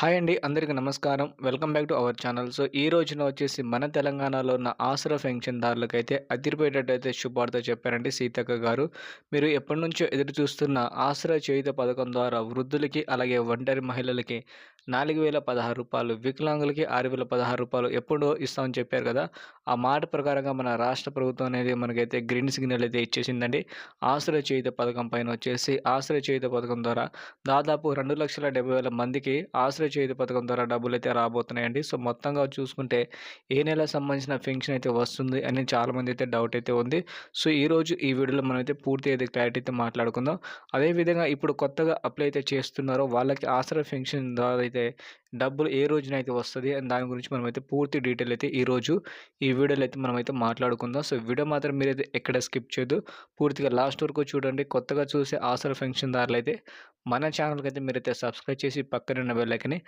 Hi అండి అందరికీ నమస్కారం. Welcome back to our channel. So ఈ రోజున వచ్చేసి మన తెలంగాణలో ఉన్న ఆసరా పెన్షన్దారులకైతే అదిరిపోయేటట్టయితే శుభార్త చెప్పారండి సీతక్క గారు. మీరు ఎప్పటి నుంచో ఎదురు చూస్తున్న ఆసరా చేయుత పథకం ద్వారా వృద్ధులకి అలాగే ఒంటరి మహిళలకి నాలుగు వేల పదహారు రూపాయలు వికలాంగులకి ఆరు వేల పదహారు రూపాయలు ఎప్పుడో ఇస్తామని చెప్పారు కదా. ఆ మాట ప్రకారంగా మన రాష్ట్ర ప్రభుత్వం అనేది మనకైతే గ్రీన్ సిగ్నల్ అయితే ఇచ్చేసిందండి. ఆశ్రయ చేయుత పథకం పైన వచ్చేసి ఆశ్రయ చేయుత పథకం ద్వారా దాదాపు రెండు లక్షల డెబ్బై వేల మందికి ఆశ్రయ చేయుత పథకం ద్వారా డబ్బులు అయితే రాబోతున్నాయండి. సో మొత్తంగా చూసుకుంటే ఏ నెల సంబంధించిన పెన్షన్ అయితే వస్తుంది అని చాలామంది అయితే డౌట్ అయితే ఉంది. సో ఈరోజు ఈ వీడియోలో మనం అయితే పూర్తి అయితే క్లారిటీ అయితే మాట్లాడుకుందాం. అదేవిధంగా ఇప్పుడు కొత్తగా అప్లై అయితే చేస్తున్నారో వాళ్ళకి ఆశ్రయ పెన్షన్ ద్వారా అయితే డబ్బులు ఏ రోజున అయితే వస్తుంది అని దాని గురించి మనమైతే పూర్తి డీటెయిల్ అయితే ఈరోజు ఈ వీడియోలో అయితే మనమైతే మాట్లాడుకుందాం. సో వీడియో మాత్రం మీరైతే ఎక్కడ స్కిప్ చేయొద్దు. పూర్తిగా లాస్ట్ వరకు చూడండి. కొత్తగా చూసే ఆసర ఫంక్షన్ దారులు అయితే మన ఛానల్కి అయితే మీరైతే సబ్స్క్రైబ్ చేసి పక్కన ఉన్న బెల్లైకని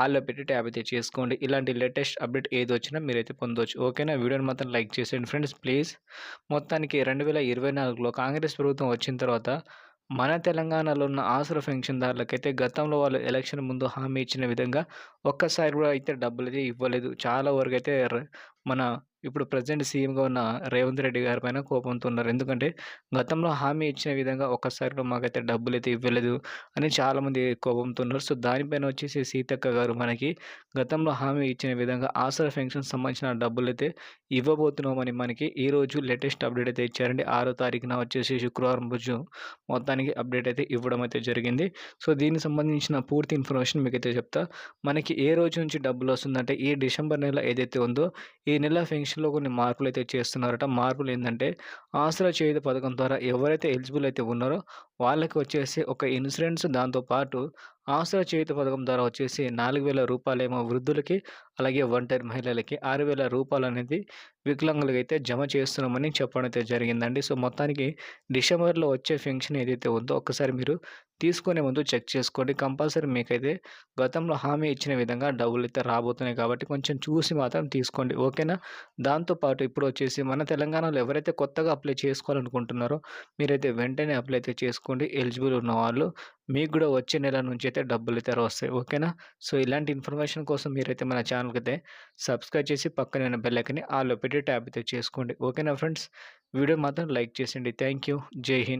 ఆల్లో పెట్టి ట్యాబ్ అయితే చేసుకోండి. ఇలాంటి లేటెస్ట్ అప్డేట్ ఏది వచ్చినా మీరైతే పొందవచ్చు ఓకేనా? వీడియోని మాత్రం లైక్ చేసేయండి ఫ్రెండ్స్. ప్లీజ్. మొత్తానికి రెండు వేల ఇరవై నాలుగులో కాంగ్రెస్ ప్రభుత్వం వచ్చిన తర్వాత మన తెలంగాణలో ఉన్న ఆసరా పెన్షన్దారులకైతే గతంలో వాళ్ళు ఎలక్షన్ ముందు హామీ ఇచ్చిన విధంగా ఒక్కసారి కూడా అయితే డబ్బులు అయితే ఇవ్వలేదు. చాలా వరకు అయితే మన ఇప్పుడు ప్రజెంట్ సీఎంగా ఉన్న రేవంత్ రెడ్డి గారి పైన కోపంతో ఉన్నారు. ఎందుకంటే గతంలో హామీ ఇచ్చిన విధంగా ఒక్కసారి మాకైతే డబ్బులు అయితే ఇవ్వలేదు అని చాలామంది కోపంతో ఉన్నారు. సో దానిపైన వచ్చేసి సీతక్క గారు మనకి గతంలో హామీ ఇచ్చిన విధంగా ఆసరా పెన్షన్ సంబంధించిన డబ్బులు అయితే ఇవ్వబోతున్నామని మనకి ఈరోజు లేటెస్ట్ అప్డేట్ అయితే ఇచ్చారండి. ఆరో తారీఖున వచ్చేసి శుక్రవారం రోజు మొత్తానికి అప్డేట్ అయితే ఇవ్వడం అయితే జరిగింది. సో దీనికి సంబంధించిన పూర్తి ఇన్ఫర్మేషన్ మీకు అయితే చెప్తా. మనకి ఏ రోజు నుంచి డబ్బులు వస్తుందంటే ఈ డిసెంబర్ నెల ఏదైతే ఉందో ఈ నెల పెన్షన్లో కొన్ని మార్పులు అయితే చేస్తున్నారట. మార్పులు ఏంటంటే ఆసరా చేయుత పథకం ద్వారా ఎవరైతే ఎలిజిబుల్ అయితే ఉన్నారో వాళ్ళకి వచ్చేసి ఒక ఇన్సూరెన్స్ దాంతోపాటు ఆసరా చేయుత పథకం ద్వారా వచ్చేసి నాలుగు వేల రూపాయలేమో వృద్ధులకి అలాగే ఒంటరి మహిళలకి ఆరు వేల రూపాయలు అనేది వికలాంగులకి అయితే జమ చేస్తున్నామని చెప్పడం అయితే జరిగిందండి. సో మొత్తానికి డిసెంబర్లో వచ్చే ఫెన్షన్ ఏదైతే ఉందో ఒక్కసారి మీరు తీసుకునే ముందు చెక్ చేసుకోండి. కంపల్సరీ మీకైతే గతంలో హామీ ఇచ్చిన విధంగా డబ్బులు అయితే రాబోతున్నాయి కాబట్టి కొంచెం చూసి మాత్రం తీసుకోండి. ఓకేనా? దాంతోపాటు ఇప్పుడు వచ్చేసి మన తెలంగాణలో ఎవరైతే కొత్తగా అప్లై చేసుకోవాలనుకుంటున్నారో మీరైతే వెంటనే అప్లై అయితే చేసుకోండి ఎలిజిబుల్ ఉన్న వాళ్ళు. మీకు కూడా వచ్చే నెల నుంచి అయితే డబ్బులు అయితే వస్తాయి. ఓకేనా? సో ఇలాంటి ఇన్ఫర్మేషన్ కోసం మీరైతే మన ఛానల్కి అయితే సబ్స్క్రైబ్ చేసి పక్కన బెల్లైకని ఆలో పెట్టి ట్యాబ్ అయితే చేసుకోండి. ఓకేనా ఫ్రెండ్స్? వీడియో మాత్రం లైక్ చేసేయండి. థ్యాంక్ యూ జై హింద్.